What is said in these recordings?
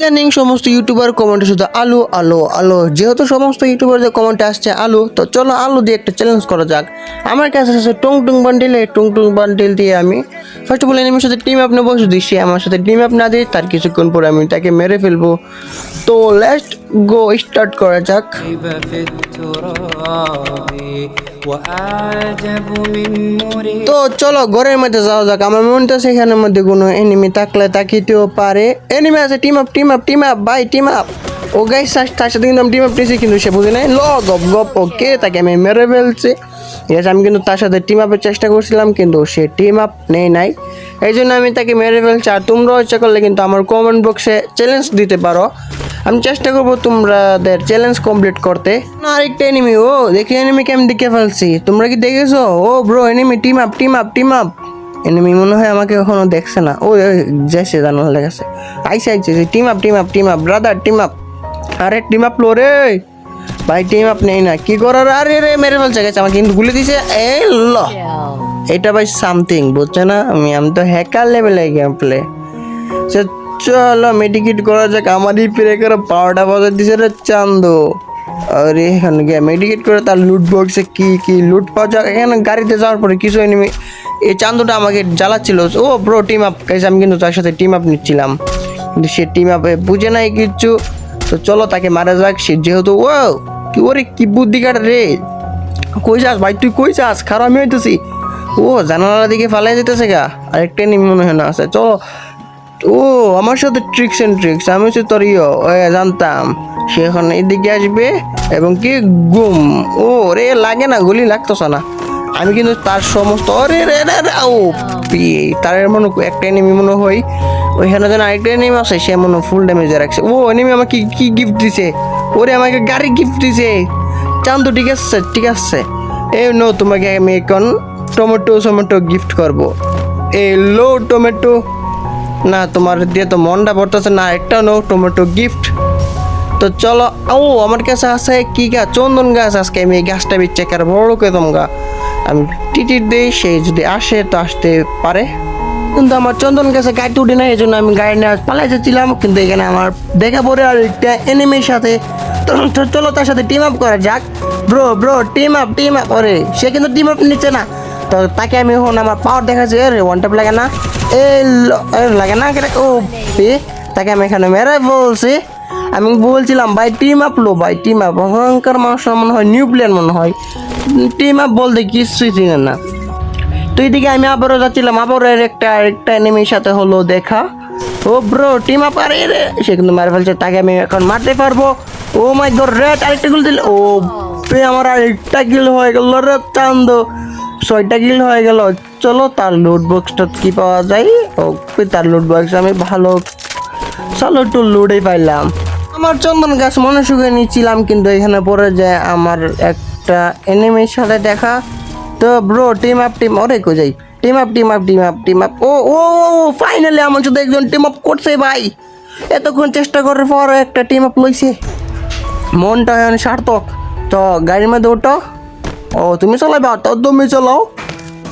ইদানিং সমস্ত ইউটিউবার কমেন্টে শুধু আলু, আলো আলো। যেহেতু সমস্ত ইউটিউবারদের কমেন্টে আসছে আলু, তো চলো আলু দিয়ে একটা চ্যালেঞ্জ করা যাক। আমার কাছে আছে টুং টুং বান্ডিল এই টুং টুং বান্ডিল দিয়ে আমি ফার্স্ট অফ অল এনিমির সাথে টিম আপ নেব যদি সে আমার সাথে টিম আপ না দেয় তার কিছুক্ষণ পরে আমি তাকে মেরে ফেলব। তো লাস্ট গো স্টার্ট করা যাক। তো চলো, ঘরের মধ্যে যাওয়া যাক। আমার মনটা তো সেখানের মধ্যে কোনো এনিমি থাকলে তাকিতেও পারে। এনিমি আছে team up team up team up bye team up ও গাই তার সাথে কিন্তু আমি টিম আপ নিয়েছি, কিন্তু সে বুঝে নাই। ল গপ গপ ওকে তাকে আমি মেরে ফেলছি। ঠিক আছে আমি কিন্তু তার সাথে টিম আপের চেষ্টা করছিলাম, কিন্তু সে টিম আপ নেই নাই। এই জন্য আমি তাকে মেরে ফেলছি। আর তোমরাও ইচ্ছা করলে কিন্তু আমার কমেন্ট বক্সে চ্যালেঞ্জ দিতে পারো। আমি চেষ্টা করব তোমাদের চ্যালেঞ্জ কমপ্লিট করতে। না, আরেকটা এনিমি ও, দেখি এনিমিকে আমি দেখে ফেলছি। তোমরা কি দেখেছ? ও bro enemy team up team up team up enemy মনে হয় আমাকে এখনও দেখছে না। ও যাচ্ছে জানার লেগেছে আইসে আইসে team up team up team up brother team up আরে টিম আপ লো রে। ভাই টিম আপ নেই না। কি করার? আরে, রে, মেরে ফেলছে, গেছে, আমাকে কিন্তু গুলি দিছে। এই ল। এটা ভাই সামথিং বুঝছ না? আমি আমি তো হ্যাকার লেভেলে গেম প্লে সে চলো মেডিকেট করা যাক। আমারই প্রে করে পাওয়ারটা বাজার দিছে রে চান্দো। আরে, এখানে গিয়ে মেডিকেট করে তার লুট বক্সে কি কি লুট পাওয়া যাক? এখানে গাড়িতে যাওয়ার পরে কিছু এনিমি এই চান্দোটা আমাকে জ্বালাচ্ছিল। ও ব্রো টিম আপ গাইছে আমি কিন্তু তার সাথে টিম আপ নিচ্ছিলাম। কিন্তু সে টিম আপে বুঝে নাই কিচ্ছু তো চলো, তাকে মারা যাক। সে যেহেতু ও কি, ওরে, কি বুদ্ধি কাটে রে। কই যাস ভাই? তুই কই যাস? খারাপ আমি হইতেছি। ও জানালার দিকে ফালাই যেতেছে গা? আরেকটা নিম মনে হয় আছে। চলো। ও আমার সাথে ট্রিক্স এন্ড ট্রিক্স আমি হচ্ছে তোর ইয়ে। জানতাম। সে এখন এদিকে আসবে এবং কি গুম। ও রে লাগে না গুলি লাগতেছে না। আমি কিন্তু তার সমস্ত রে রে রে, ও তার মনে একটা এনিমি মনে হয়। ওইখানে যেন আরেকটা এনিমি আছে সে মনে ফুল ড্যামেজে রাখছে। ও এনিমি আমাকে কি- গিফট দিছে? ওরে আমাকে গাড়ি গিফট দিছে। চান্দু ঠিক আছে ঠিক আছে। এই নো তোমাকে আমি এখন টমেটো টমেটো গিফট করব। এই লো টমেটো। না, তোমার দিয়ে তো মনটা পড়তেছে না, একটা নো টমেটো গিফট তো চলো, ও, আমার কাছে আছে কি গাছ চন্দন গাছ আজকে আমি এই গাছটা বিচ্ছে কার বড় কেতম গা। আমি টিটির দিই, সে যদি আসে তো আসতে পারে। কিন্তু আমার চন্দন গাছে গাড়ি উঠে না এই জন্য আমি গাড়ি নিয়ে পালাই যাচ্ছিলাম, কিন্তু এখানে আমার দেখা পড়ে আর একটা এনিমির সাথে। চলো তার সাথে টিম আপ করা যাক। Bro bro team up team up করে সে কিন্তু টিম আপ নিচ্ছে না। তো তাকে আমি এখন আমার পাওয়ার দেখাচ্ছি। রে ওয়ান টাপ লাগে না। এই লাগে না? ও পে, তাকে আমি এখানে মেরে বলছি। আমি বলছিলাম, ভাই টিম আপ লো, ভাই টিম আপ অহংকার মানুষ মনে হয় নিউ প্লেয়ার মনে হয়। টিম আপ বলতে কিছুই চিনেন না। তো এদিকে আমি আবারও যাচ্ছিলাম, আবারও এর একটা, আরেকটা এনিমির সাথে হলো দেখা। ও ব্রো টিম আপ আরে রে সে কিন্তু মারে ফেলছে, তাকে আমি এখন মারতে পারব। ও মাই গড রেড আরেকটা গুল দিল। ও আমার আরেকটা কিল হয়ে গেল, রে, চান্দ। ছয়টা কিল হয়ে গেল। চলো, তার লুট বক্সটা কি পাওয়া যায়? ও তার লুট বক্স আমি ভালো চলো একটু লুডে পাইলাম। আমার চন্দন গাছ মনে সুখে নিচ্ছিলাম, কিন্তু এখানে পড়ে যায় আমার একটা এনিমির সাথে দেখা। তো ব্রো টিম আপ টিম ওরে কো যাই? Team up team up team up team up ও ও ফাইনালি আমার সাথে একজন টিম আপ করছে ভাই। এতক্ষণ চেষ্টা করার পর একটা টিম আপ লইছে। মনটা এখন সার্থক। তো গাড়ির মধ্যে ওঠো ও, তুমি চালাবা, তো তুমি চলাও।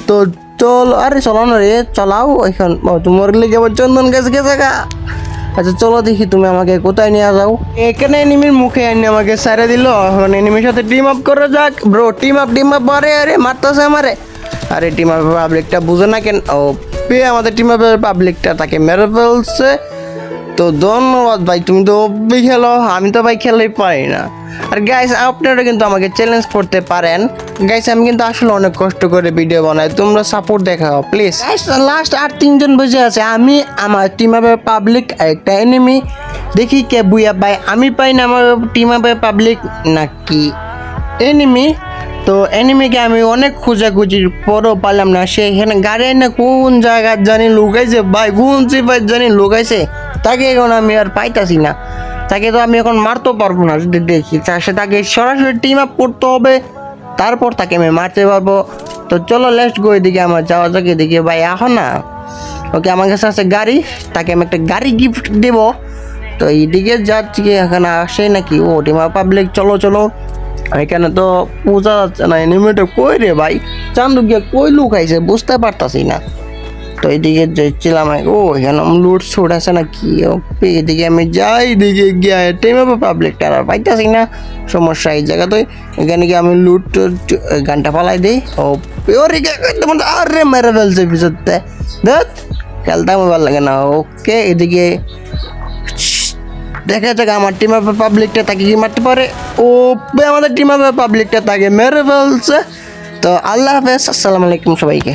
তো চল আরে, চলাও না রে, চলাও এখন। তোমার লেগে আবার চন্দন গাছ গেছে গা। আচ্ছা চলো দেখি তুমি আমাকে কোথায় নিয়ে যাও। এখানে এনিমির মুখে এনে আমাকে সারে দিল। এখন এনিমির সাথে টিম আপ করে যাক। Bro team up team up আরে আরে, মারতেছে আমারে। আরে টিম আপ পাবলিকটা বুঝে না কেন? ও, পে, আমাদের টিম আপের পাবলিকটা তাকে মেরে ফেলছে। তো ধন্যবাদ ভাই, তুমি তো খেলো। আমি তো ভাই খেলেই পারি না। আর গাইস আপনারা কিন্তু আমাকে চ্যালেঞ্জ করতে পারেন। গাইস আমি কিন্তু আসলে অনেক কষ্ট করে ভিডিও বানাই। তোমরা সাপোর্ট দেখাও প্লিজ লাস্ট আর তিনজন বসে আছে। আমি, আমার টিম পাবলিক একটা এনিমি দেখি কে বুয়া ভাই আমি পাই না আমার টিম আপের পাবলিক নাকি এনিমি তো এনিমিকে আমি অনেক খোঁজাখুঁজির পরও পারলাম না। সে এখানে গাড়ি না কোন জায়গায় জানি লুকাইছে? ভাই, কোন জানি লুকাইছে? তাকে এখন আমি আর পাইতাছি না। তাকে তো আমি এখন মারতেও পারব না, যদি দেখি। সে তাকে সরাসরি টিম আপ করতে হবে, তারপর তাকে আমি মারতে পারব। তো চলো লেস্ট গো এদিকে আমার, যাওয়া যাক এদিকে। ভাই, এখন না, ওকে আমার কাছে আছে গাড়ি, তাকে আমি একটা গাড়ি গিফট দেবো। তো এইদিকে যাচ্ছি, এখানে আসে নাকি? ও টিমা পাবলিক চলো চলো। এখানে তো বোঝা যাচ্ছে না এনিমেটা কই রে ভাই? চান্দু গিয়ে কই লুক আইছে বুঝতে পারতাছি না। তো এইদিকে যাচ্ছিলাম ও, এখানে লুট ছুট আছে না কি? ওপে এদিকে আমি যাই, এদিকে গিয়ে টেমে পাবলিকটা আর পাইতেছি না। সমস্যা এই জায়গা তো এখানে গিয়ে আমি লুট গানটা পালাই দিই। ও ওরে আরে মেরে ফেলছে পিছতে দেখ, খেলতে আমার ভালো লাগে না। ওকে, এদিকে, দেখা যাক আমার টিম আপ পাবলিকটা তাকে কি মারতে পারে। ও আমাদের টিম আপ পাবলিকটা তাকে মেরে ফেলছে। তো আল্লাহ হাফেজ, আসসালামু আলাইকুম সবাইকে।